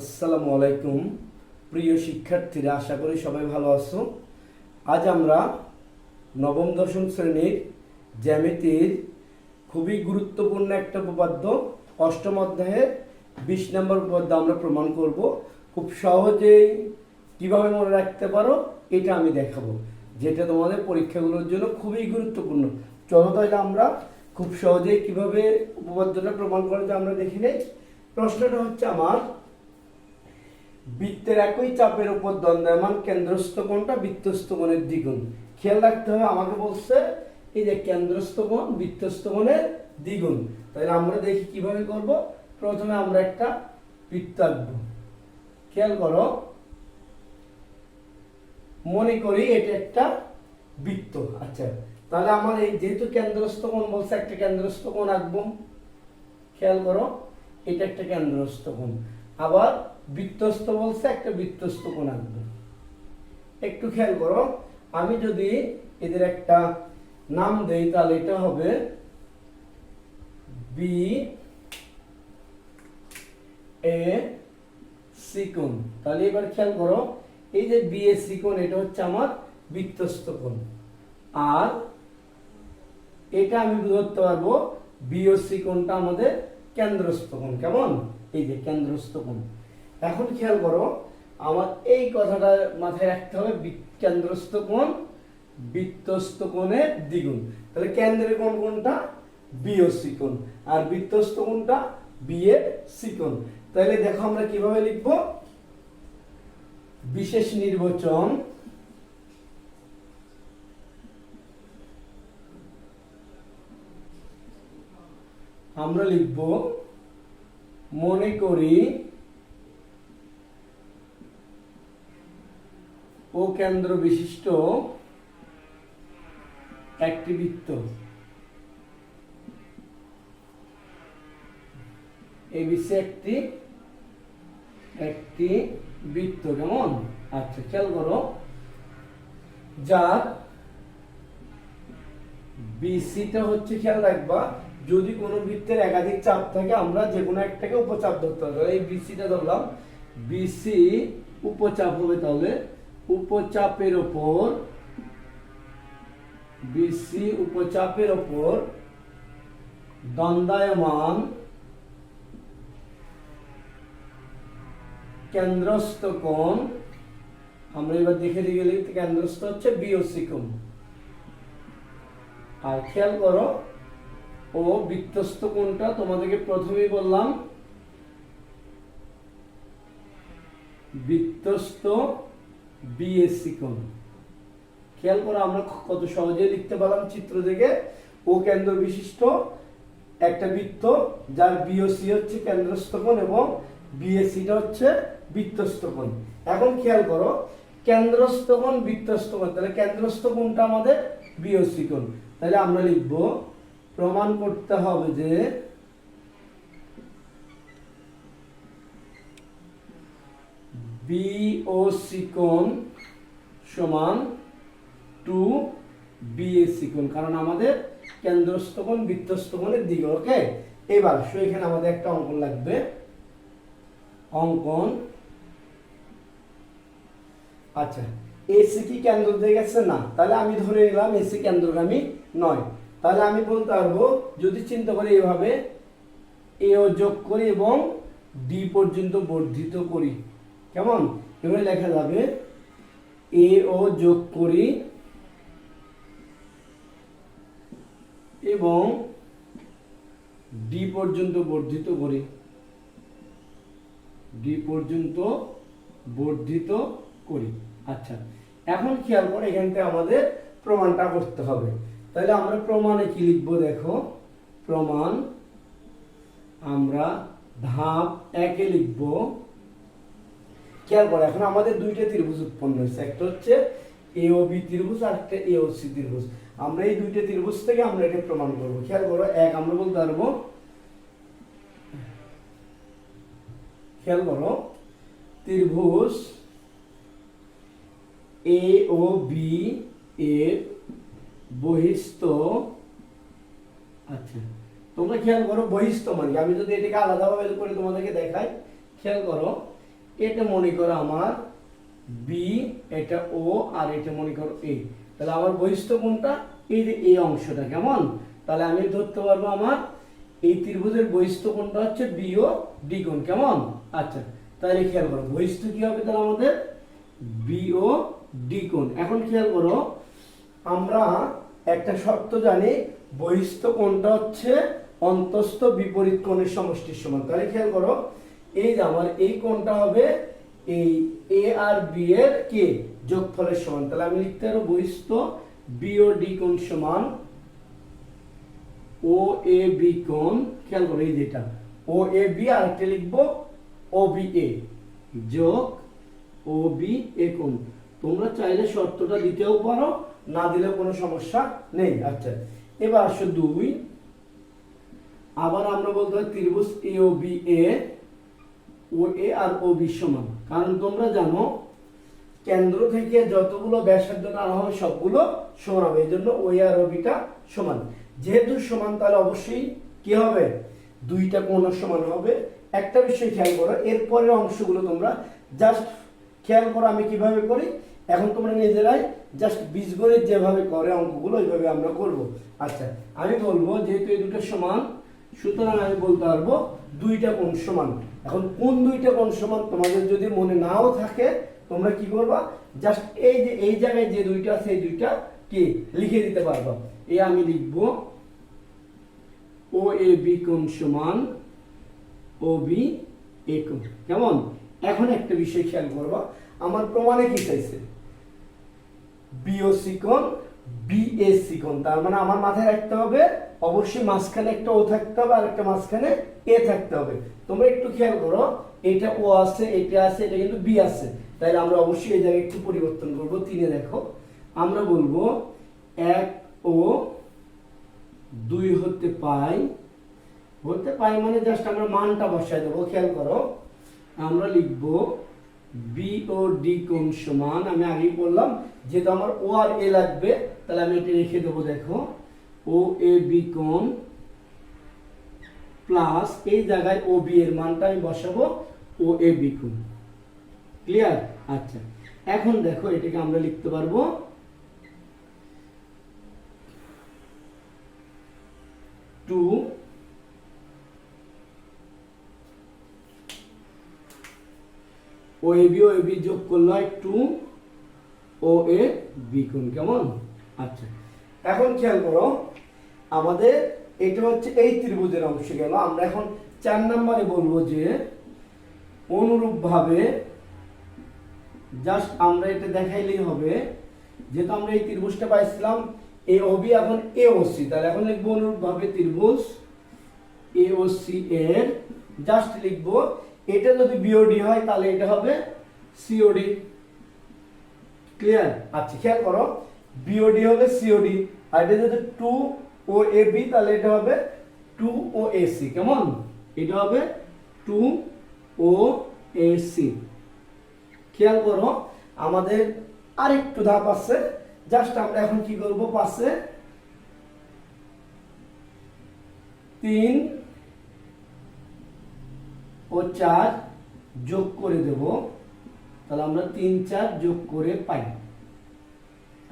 আসসালামু আলাইকুম। প্রিয় শিক্ষার্থীরা, আশা করি সবাই ভালো আছো। আজ আমরা নবম, দশম শ্রেণির জ্যামিতির খুবই গুরুত্বপূর্ণ একটা উপপাদ্য, অষ্টম অধ্যায়ের বিশ নম্বর উপপাদ্য আমরা প্রমাণ করব। খুব সহজেই কীভাবে মনে রাখতে পারো, এটা আমি দেখাবো, যেটা তোমাদের পরীক্ষাগুলোর জন্য খুবই গুরুত্বপূর্ণ। চলো তাহলে আমরা খুব সহজেই কীভাবে উপপাদ্যটা প্রমাণ করা যায় আমরা দেখি নেই। প্রশ্নটা হচ্ছে আমার বৃত্তের একই চাপের উপর দ্বন্দ্বায়মান কেন্দ্রস্থ কোণটা বৃত্তস্থ কোণের দ্বিগুণ। খেয়াল রাখতে হবে, আমাকে বলছে, এই যে কেন্দ্রস্থ কোণ, বৃত্তস্থ কোণের দ্বিগুণ। তাহলে আমরা দেখি কীভাবে করব? প্রথমে আমরা একটা বৃত্ত আঁকবো। খেয়াল করো, মনে করি এটা একটা বৃত্ত। আচ্ছা তাহলে আমার এই যেহেতু কেন্দ্রস্থ কোণ বলছে, একটা কেন্দ্রস্থ কোণ আঁকবো। খেয়াল করো, এটা একটা কেন্দ্রস্থ কোণ। আবার বৃত্তস্থ বলছে, একটা বৃত্তস্থ কোণ আঁকবো একটু খেয়াল করো, আমি যদি এদের একটা নাম দেই, তাহলে এটা হবে বি এ সিকোণ তাহলে এবার খেয়াল করো, এই যে বি এ সিকোণ এটা হচ্ছে আমার বৃত্তস্থ কোণ। আর এটা আমি ধরতে পারব বিওসি কোণটা আমাদের কেন্দ্রস্থ কোণ। কেমন? এই যে কেন্দ্রস্থ কোণ। এখন খেয়াল করো, আমার এই কথাটা মাথায় রাখতে হবে কেন্দ্রস্থ কোণ বৃত্তস্থ কোণের দ্বিগুণ। তাহলে কেন্দ্রের কোণ কোনটা? বিওসি কোণ। আর বৃত্তস্থ কোণটা? বিএ সিকোণ তাহলে দেখো আমরা কীভাবে লিখব? বিশেষ নির্বাচন আমরা লিখব, মনে করি ও কেন্দ্র বিশিষ্ট একটি বৃত্ত। এই বিশ্বে একটি একটি বৃত্ত। কেমন? আচ্ছা খেয়াল করো। যার বিসিটা হচ্ছে খেয়াল রাখবা, যদি কোনো বৃত্তের একাধিক চাপ থাকে, আমরা যে কোনো একটাকে উপচাপ ধরতে হবে। এই বিসিটা ধরলাম, বিসি উপচাপ হবে তাহলে উপচাপের ওপর, বিসি উপচাপের ওপর দন্দায়মান কেন্দ্রস্থ কোণ, আমরা এবার দেখে দিয়ে গেলে কেন্দ্রস্থ হচ্ছে বিওসি কোণ। আর খেয়াল করো, ও বৃত্তস্থ কোণটা তোমাদেরকে প্রথমেই বললাম বৃত্তস্থ বিএসসি কোণ খেয়াল করো, আমরা কত সহজে লিখতে পারলাম চিত্র দেখে। ও কেন্দ্র বিশিষ্ট একটা বৃত্ত, যার বিওসি হচ্ছে কেন্দ্রস্থ কোণ এবং বিএসসিটা হচ্ছে বৃত্তস্থ কোণ এখন খেয়াল করো কেন্দ্রস্থ কোণ বৃত্তস্থ কোণ তাহলে কেন্দ্রস্থ কোণটা আমাদের বিওসি কোণ তাহলে আমরা লিখব, প্রমাণ করতে হবে যে বিওসি কোণ সমান টু বিএসি কোণ, কারণ আমাদের কেন্দ্রস্থ কোণ বৃত্তস্থ কোণের দিক ওকে এবার সো এখানে আমাদের একটা অঙ্কন লাগবে। অঙ্কন। আচ্ছা এসি কি কেন্দ্র দিয়ে গেছে? না, তাহলে আমি ধরে নিলাম এসি কেন্দ্রগামী নয়। তাহলে আমি বলতে পারব, যদি চিন্তা করি এভাবে এও যোগ করি এবং ডি পর্যন্ত বর্ধিত করি কেমন? এভাবে লেখা যাবে এ ও যোগ করি এবং ডি পর্যন্ত বর্ধিত করি। ডি পর্যন্ত বর্ধিত করি। আচ্ছা এখন খেয়াল করে এখান থেকে আমাদের প্রমাণটা করতে হবে। তাহলে আমরা প্রমাণে কি লিখব দেখো? প্রমাণ আমরা ধাপ একে লিখব। খেয়াল করো, এখন আমাদের দুইটা ত্রিভুজ উৎপন্ন হয়েছে। একটা হচ্ছে এ ও বি ত্রিভুজ আর একটা এ ও সি ত্রিভুজ। আমরা এই দুইটা ত্রিভুজ থেকে আমরা এটা প্রমাণ করব। খেয়াল করো, এক আমরা বলতে পারব, খেয়াল করো, ত্রিভুজ এ ও বি এর বহিস্থ আচ্ছা তোমরা খেয়াল করো বহিস্থ মানে আমি যদি এটাকে আলাদাভাবে করে তোমাদেরকে দেখাই, খেয়াল করো এটা মনে করো আমার বি এটা ও আর এটা মনে করো এ তাহলে আমার বহিষ্ঠ কোনটা এই যে এই অংশটা, কেমন? তাহলে আমি ধরতে পারব আমার এই ত্রিভুজের বহিষ্ঠ কোনটা হচ্ছে বি ও ডি কোণ, কেমন? আচ্ছা তাহলে খেয়াল করো, বহিষ্ঠ কি হবে তাহলে আমাদের? বি ও ডি কোণ। এখন খেয়াল করো, আমরা একটা শর্ত জানি, বহিষ্ঠ কোণটা হচ্ছে অন্তস্থ বিপরীত কোণের সমষ্টির সমান। তাহলে খেয়াল করো এই যে আমার এই কোণটা হবে এই এ আর বি এর কে? যোগফলের সমান। তাহলে আমি লিখতে পারব বহিষ্ঠ বি ও ডি কোণ সমান ও এ বি কোণ। খেয়াল করো এই যেটা। ও এ বি আর একটা লিখব। ও বি এ যোগ ও বি এ কোণ। তোমরা চাইলে শর্তটা দিতেও পারো, না দিলেও কোনো সমস্যা নেই। আচ্ছা এবার আসো দুই। আবার আমরা বলতে পারি ত্রিভুজ এ ও B A O A R O B সমান কারণ তোমরা জানো, কেন্দ্র থেকে যতগুলো ব্যাসার্ধ টানা হবে, সবগুলো সমান হবে। এই জন্য ও এ আর ও বিটা সমান। যেহেতু সমান, তাহলে অবশ্যই কি হবে? দুইটা কোণ সমান হবে। একটা বিষয় খেয়াল করো এরপরের অংশগুলো তোমরা জাস্ট খেয়াল করো আমি কীভাবে করি। এখন তোমরা নিজেরাই জাস্ট বীজগণিত যেভাবে করে অঙ্কগুলো, ওইভাবে আমরা করব। আচ্ছা আমি বলব, যেহেতু এই দুটো সমান, সুতরাং আমি বলতে পারব দুইটা কোণ সমান। এখন কোন দুইটা কোণ সমান তোমাদের যদি মনে নাও থাকে, তোমরা কি করবা? জাস্ট এই যে, এই জায়গায় যে দুইটা আছে, এই দুইটা কি লিখে দিতে পারবা। এই আমি লিখব ও এ বি কোণ সমান ও বি এ কোণ। কেমন? এখন একটা বিষয় খেয়াল করবা। আমার প্রমাণে কি চাইছে? বিওসি কোণ বিএসি কোণ। তার মানে আমার মাথায় রাখতে হবে, অবশ্যই মাঝখানে একটা ও থাকতে হবে আর একটা মাঝখানে এ থাকতে হবে। তোমরা একটু খেয়াল করো, এটা ও আছে, এটা আছে, এটা কিন্তু বি আছে। তাহলে আমরা অবশ্যই এই জায়গায় একটু পরিবর্তন করব। তিনে দেখো, আমরা বলব এক ও দুই হতে পাই হতে পাই মানে জাস্ট আমরা মানটা বসাই দেবো। খেয়াল করো, আমরা লিখব বি ও ডি কোণ সমান? আমি আগেই বললাম, যেহেতু আমার ও আর এ লাগবে, তাহলে আমি এটা দেবো, দেখো। ও এ বি কোণ প্লাস এই জায়গায় ও বি এর মানটা আমি বসাবো ও এ বি কোণ ক্লিয়ার? আচ্ছা। এখন দেখো, এটাকে আমরা লিখতে পারব। Two O A B O A B যোগ করলে হয় টু ও এ বি কোণ কেমন? আচ্ছা এখন খেয়াল করো, আমাদের এটা হচ্ছে এই ত্রিভুজের অংশ গেল। আমরা এখন চার নম্বরে বলব যে অনুরূপভাবে জাস্ট আমরা এটা দেখাইলেই হবে। যেহেতু আমরা এই ত্রিভুজটা পাইছিলাম, এ ওবি এখন এ ও সি। তাহলে এখন লিখব অনুরূপভাবে ত্রিভুজ এ ও সি এর, জাস্ট লিখব এটা যদি বিওডি হয়, তাহলে এটা হবে সিওডি ক্লিয়ার আচ্ছা খেয়াল করো বিওডি হলে সিওডি আর এটা যদি টু ও এ বি তাহলে এটা হবে টু ও এ সি কেমন? এটা হবে টু ও এ সি খেয়াল করো, আমাদের আরেকটু ধাপ আছে, জাস্ট আমরা এখন কি করব, পাশে তিন ও চার যোগ করে দেব, তাহলে আমরা তিন চার যোগ করে পাই।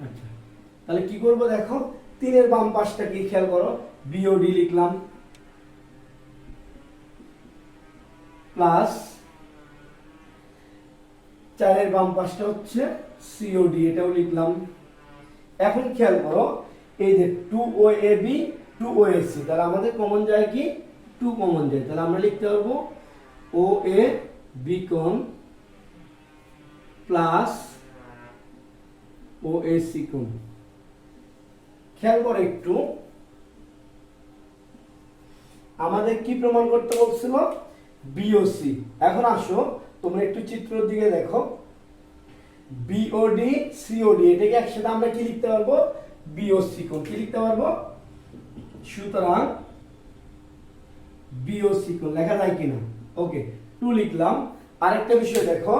আচ্ছা তাহলে কি করব দেখো, তিনের বাম পাশটা কি খেয়াল করো বিওডি লিখলাম। প্লাস চারের বাম পাশটা হচ্ছে সিওডি এটাও লিখলাম। এখন খেয়াল করো, এই যে two O A B two O A C তাহলে আমাদের কমন যায় কি? টু কমন যায়, তাহলে আমরা লিখতে পারব ও এ বি কোণ প্লাস ও এ সি কোণ খেয়াল করো একটু। আমাদের কি প্রমাণ করতে বলছিল? বিওসি এখন আসো, তোমরা একটু চিত্রের দিকে দেখো। বিওডি সিওডি এটাকে একসাথে আমরা কি লিখতে পারব? বিওসি কোণ কি লিখতে পারব? সুতরাং বিওসি কোণ লেখা যায় কিনা? ওকে টু লিখলাম। আরেকটা বিষয় দেখো।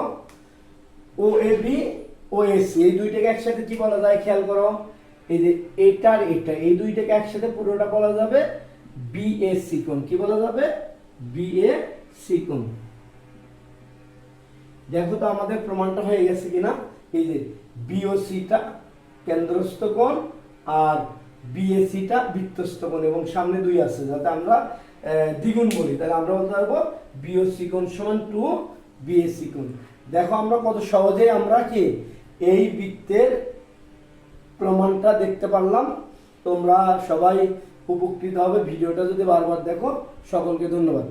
ও এ বি ও এসি এই দুইটাকে একসাথে কি বলা যায়? খেয়াল করো। এই যে এটার এটা, এই দুইটাকে একসাথে পুরোটা বলা যাবে বিএসি কোণ কি বলা যাবে? বিএসি কোণ দেখো তো আমাদের প্রমাণটা হয়ে গেছে কিনা? এই যে বিওসিটা কেন্দ্রস্থ কোণ আর বিএসিটা বৃত্তস্থ কোণ এবং সামনে দুই আছে, যাতে আমরা দ্বিগুণ বলি তাহলে আমরা বলতে পারব বিও সিকুণ সমান টু বিএ সিকুণ দেখো আমরা কত সহজেই আমরা কি এই বৃত্তের প্রমাণটা দেখতে পারলাম। তোমরা সবাই উপকৃত হবে। ভিডিওটা যদি বারবার দেখো, সকলকে ধন্যবাদ।